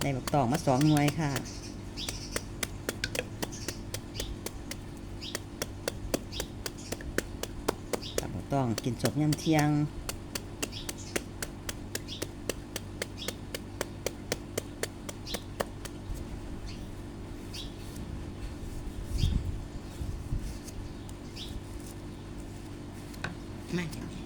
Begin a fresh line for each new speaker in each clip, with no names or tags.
ได้บักตองมาสองหน่วยค่ะตับบักตองกินสดยำเที่ยงมาจัง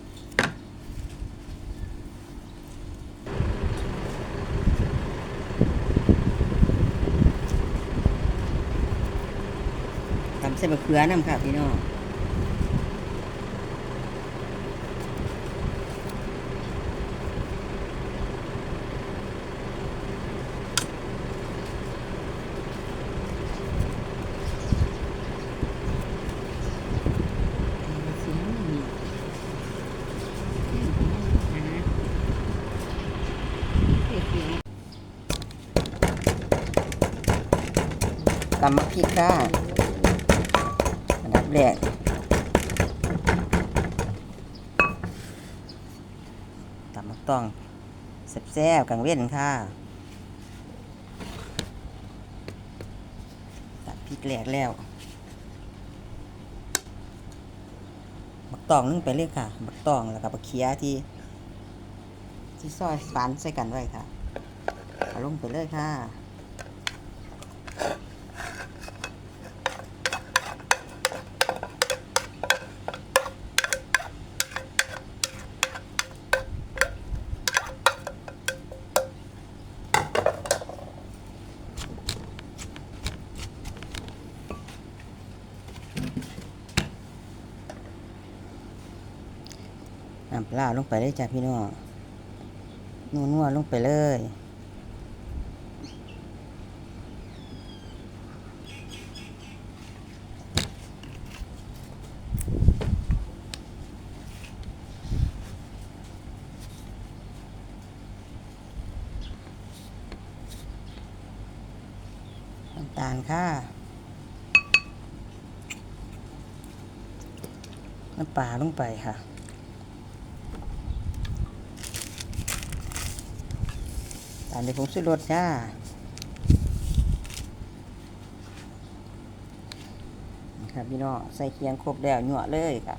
ตำเส้นบะเขือน้ำค่ะพี่น้องตำมะพริกค่ะ แรกตำมะต้องแซ่บๆกังเว้นค่ะตัดพริกแหลกแล้วบักตองนึ่งไปเลยค่ะ บักตองแล้วก็บักเคียที่ ที่ซอยฝานใส่กันไว้ค่ะเอาลงไปเลยค่ะ น้ำปลาลงไปเลยจ้ะพี่น้องนัวๆลงไปเลยน้ำตาลค่ะน้ำปลาลงไปค่ะ ตามด้ผมซื้อรถจ้าครับพี่น้องใส่เคียงครบแล้วหยวเลยค่ะ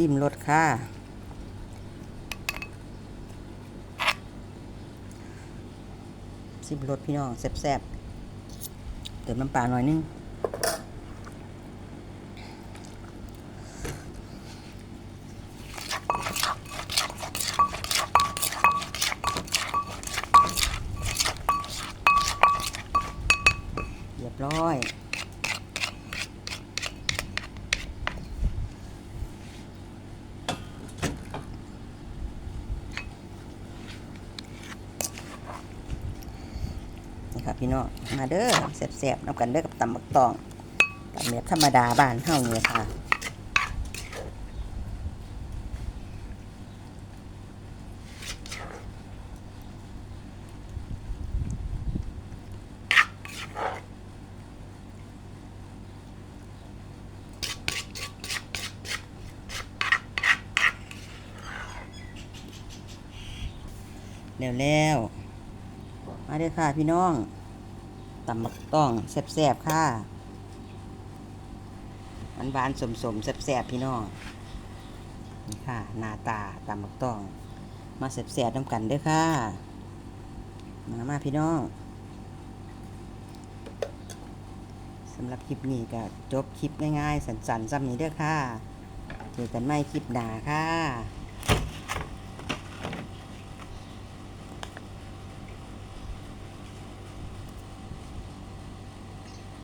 ซิมรสค่ะ ซิมรสพี่น้องแซ่บๆ เติมน้ำปลาหน่อยนึงเรียบร้อย นี่ครับพี่น้องมาเด้อแซ่บๆน้ำกันเด้อกับตำบักตองตำแบบธรรมดาบ้านเฮาเนี่ยค่ะแล้วแล้ว มาเด้อค่ะพี่น้องตำบักต้องแซ่บๆค่ะหวานหวานๆสมสมๆแซ่บๆพี่น้องนี่ค่ะหน้าตาตำบักต้อง มาแซ่บๆน้ำกันเด้อค่ะ มามาพี่น้องสำหรับคลิปนี้ก็จบคลิปง่ายๆ สั้นๆซ้ำนี้เด้อค่ะเจอกันใหม่คลิปหนาค่ะ